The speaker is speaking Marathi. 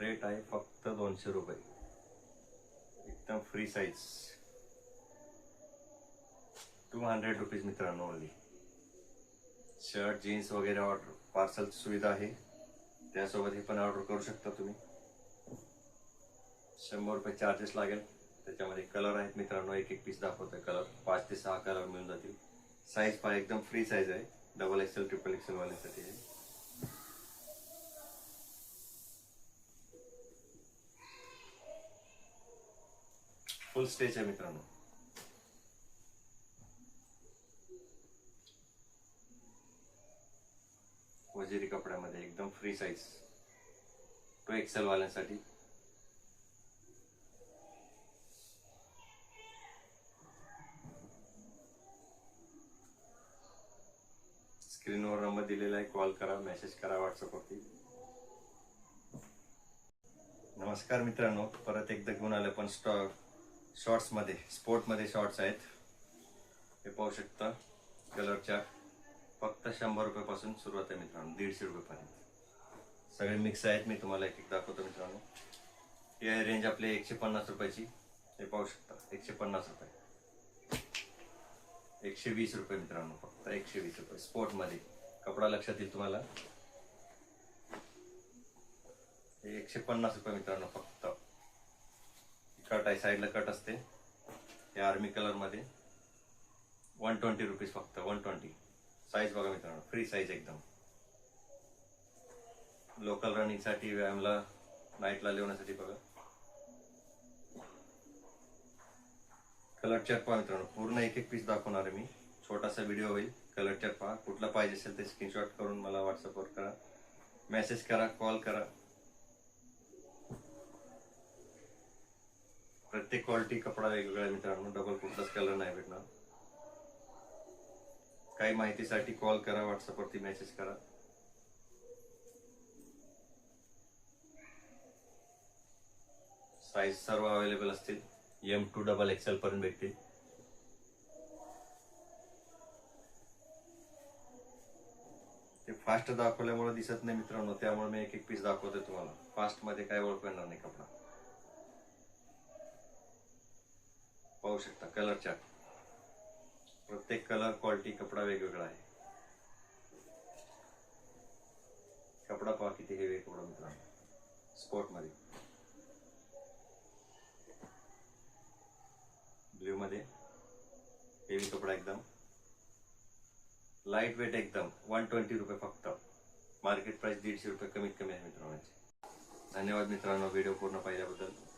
रेट आहे फक्त दोनशे रुपये. एकदम free size two hundred rupees मित्रांनो ओनली शर्ट जीन्स वगैरे ऑर्डर पार्सल सुविधा आहे. त्यासोबत हे पण ऑर्डर करू शकता तुम्ही. शंभर रुपये चार्जेस लागेल. त्याच्यामध्ये कलर आहेत मित्रांनो एक एक पीस दाखवतोय कलर पाच ते सहा कलर मिळून जातील. साईज पाय एकदम फ्री साईज आहे. डबल एक्सेल ट्रिपल एक्सेल वाल्यांसाठी आहे. फुल स्टेज आहे मित्रांनो. वजेरी कपड्यामध्ये एकदम फ्री साईज टू एक्सेल वाल्यांसाठी. स्क्रीनवर नंबर दिलेला आहे कॉल करा मेसेज करा व्हॉट्सअपवरती नमस्कार मित्रांनो परत एकदा घेऊन आलं पण स्टॉक शॉर्ट्समध्ये स्पोर्टमध्ये शॉर्ट्स आहेत. हे पाहू शकता कलरच्या फक्त शंभर रुपयापासून सुरुवात आहे मित्रांनो दीडशे रुपयापर्यंत. सगळे मिक्स आहेत मी तुम्हाला एक एक दाखवतो मित्रांनो. ही आहे रेंज आपली एकशे पन्नास रुपयाची. हे पाहू शकता एकशे पन्नास रुपये. एकशे वीस रुपये मित्रांनो फक्त एकशे वीस रुपये. स्पोर्टमध्ये कपडा लक्षात येईल तुम्हाला. एकशे पन्नास रुपये मित्रांनो फक्त कट आहे साईडला कट असते. या आर्मी कलरमध्ये वन ट्वेंटी रुपीज फक्त वन ट्वेंटी साईज बघा मित्रांनो फ्री साईज एकदम. लोकल रनिंगसाठी व्यायामला नाईटला लिवण्यासाठी बघा. कलर चेक पहा मित्रांनो पूर्ण एक एक पीस दाखवणार आहे मी. छोटासा व्हिडिओ होईल. कलर चेक पहा. कुठला पाहिजे असेल ते स्क्रीनशॉट करून मला व्हॉट्सअपवर करा. मेसेज करा कॉल करा. प्रत्येक क्वालिटी कपडा वेगवेगळा मित्रांनो डबल कुठलाच कलर नाही भेटणार. काही माहितीसाठी कॉल करा व्हॉट्सअपवरती मेसेज करा. साईज सर्व अवेलेबल असतील. एम टू डबल एक्सेल पर्यंत भेटतील. ते फास्ट दाखवल्यामुळे दिसत नाही मित्रांनो त्यामुळे मी एक एक पीस दाखवतोय तुम्हाला. फास्टमध्ये काय ओळख येणार नाही कपडा. पाहू शकता कलर चार्ट प्रत्येक कलर क्वालिटी कपडा वेगवेगळा आहे. कपडा पहा किती हेवी कपडा मित्रांनो. स्पोर्टमध्ये. ब्ल्यू मध्ये. हेवी कपडा एकदम. लाइट वेट एकदम. वन ट्वेंटी रुपये फक्त. मार्केट प्राइस दीडशे रुपये कमीत कमी आहे मित्रांनो धन्यवाद मित्रांनो. व्हिडिओ पूर्ण पाहिल्याबद्दल.